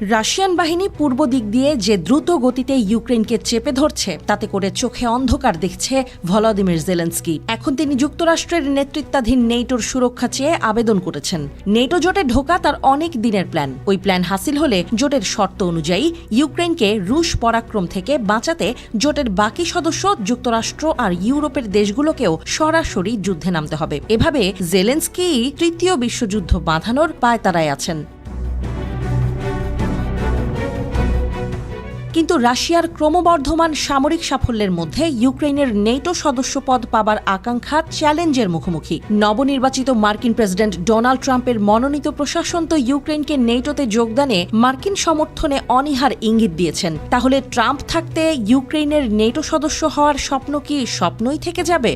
Russian বাহিনী পূর্ব দিক দিয়ে যে দ্রুত গতিতে ইউক্রেনকে চেপে ধরছে, তাতে করে চোখে অন্ধকার দেখছে ভলাদিমির জেলেন্সকি। এখন তিনি যুক্তরাষ্ট্রের নেতৃত্বাধীন নেটোর সুরক্ষা চেয়ে আবেদন করেছেন। নেটো জোটে ঢোকা তার অনেক দিনের প্ল্যান। ওই প্ল্যান হাসিল হলে জোটের শর্ত অনুযায়ী ইউক্রেনকে রুশ পরাক্রম থেকে বাঁচাতে জোটের বাকি সদস্য যুক্তরাষ্ট্র আর ইউরোপের দেশগুলোকেও সরাসরি যুদ্ধে নামতে হবে। এভাবে জেলেন্সকি তৃতীয় বিশ্বযুদ্ধ বাঁধানোর পায়তারায় আছেন। কিন্তু রাশিয়ার ক্রমবর্ধমান সামরিক সাফল্যের মধ্যে ইউক্রেনের নেটো সদস্যপদ পাবার আকাঙ্ক্ষা চ্যালেঞ্জের মুখোমুখি। নবনির্বাচিত মার্কিন প্রেসিডেন্ট ডোনাল্ড ট্রাম্পের মনোনীত প্রশাসন তো ইউক্রেনকে নেটোতে যোগদানে মার্কিন সমর্থনে অনীহার ইঙ্গিত দিয়েছেন। তাহলে ট্রাম্প থাকতে ইউক্রেনের নেটো সদস্য হওয়ার স্বপ্ন কি স্বপ্নই থেকে যাবে?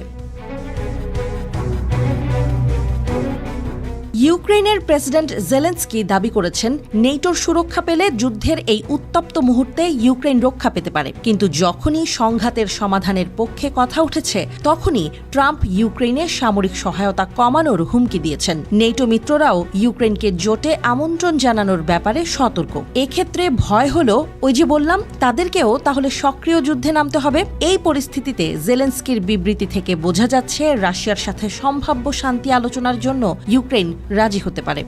ইউক্রেনের প্রেসিডেন্ট জেলেন্সকি দাবি করেছেন, নেটোর সুরক্ষা পেলে যুদ্ধের এই উত্তপ্ত মুহূর্তে ইউক্রেন রক্ষা পেতে পারে। কিন্তু যখনই সংঘাতের সমাধানের পক্ষে কথা উঠেছে, তখনই ট্রাম্প ইউক্রেনে সামরিক সহায়তা কমানোর হুমকি দিয়েছেন। নেটো মিত্ররাও ইউক্রেনকে জোটে আমন্ত্রণ জানানোর ব্যাপারে সতর্ক। এক্ষেত্রে ভয় হলো, ওই যে বললাম, তাদেরকেও তাহলে সক্রিয় যুদ্ধে নামতে হবে। এই পরিস্থিতিতে জেলেন্সকির বিবৃতি থেকে বোঝা যাচ্ছে, রাশিয়ার সাথে সম্ভাব্য শান্তি আলোচনার জন্য ইউক্রেন রাজি হতে পারে।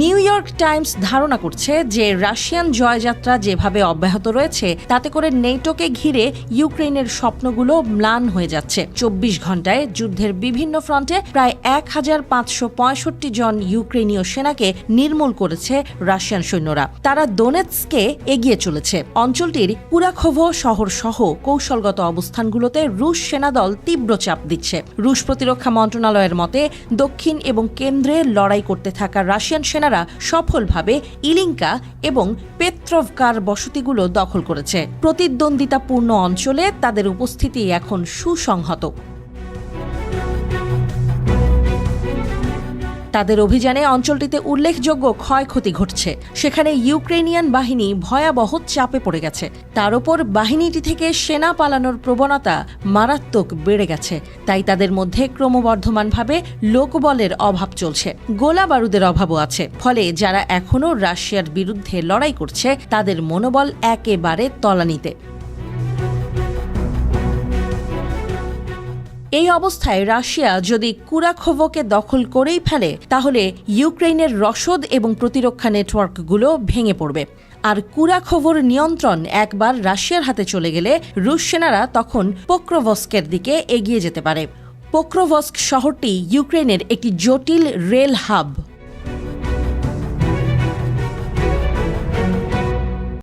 নিউ ইয়র্ক টাইমস ধারণা করছে যে রাশিয়ান জয়যাত্রা যেভাবে অব্যাহত রয়েছে, তাতে করে নেটোকে ঘিরে ইউক্রেনের স্বপ্নগুলো ম্লান হয়ে যাচ্ছে। চব্বিশ ঘন্টায় যুদ্ধের বিভিন্ন ফ্রন্টে প্রায় এক হাজার পাঁচশো পঁয়ষট্টি জন ইউক্রেনীয় সেনাকে নির্মূল করেছে রাশিয়ান সৈন্যরা। তারা দোনেৎসকে এগিয়ে চলেছে। অঞ্চলটির পুরাখোভ শহর সহ কৌশলগত অবস্থানগুলোতে রুশ সেনাদল তীব্র চাপ দিচ্ছে। রুশ প্রতিরক্ষা মন্ত্রণালয়ের মতে, দক্ষিণ এবং কেন্দ্রে লড়াই করতে থাকা রাশিয়ান সেনারা সফলভাবে ইলিঙ্কা এবং পেত্রভকার বসতিগুলো দখল করেছে। প্রতিদ্বন্দ্বিতাপূর্ণ অঞ্চলে তাদের উপস্থিতি এখন সুসংহত। তাদের অভিযানে অঞ্চলটিতে উল্লেখযোগ্য ক্ষয়ক্ষতি ঘটছে। সেখানে ইউক্রেনিয়ান বাহিনী ভয়াবহ চাপে পড়ে গেছে। তার ওপর বাহিনীটি থেকে সেনা পালানোর প্রবণতা মারাত্মক বেড়ে গেছে। তাই তাদের মধ্যে ক্রমবর্ধমানভাবে লোকবলের অভাব চলছে। গোলা বারুদের অভাবও আছে। ফলে যারা এখনও রাশিয়ার বিরুদ্ধে লড়াই করছে, তাদের মনোবল একেবারে তলানিতে। এই অবস্থায় রাশিয়া যদি কুরাখোভোকে দখল করেই ফেলে, তাহলে ইউক্রেনের রসদ এবং প্রতিরক্ষা নেটওয়ার্কগুলো ভেঙে পড়বে। আর কুরাখোভোর নিয়ন্ত্রণ একবার রাশিয়ার হাতে চলে গেলে রুশ সেনারা তখন পোক্রোভস্কের দিকে এগিয়ে যেতে পারে। পোক্রোভস্ক শহরটি ইউক্রেনের একটি জটিল রেল হাব।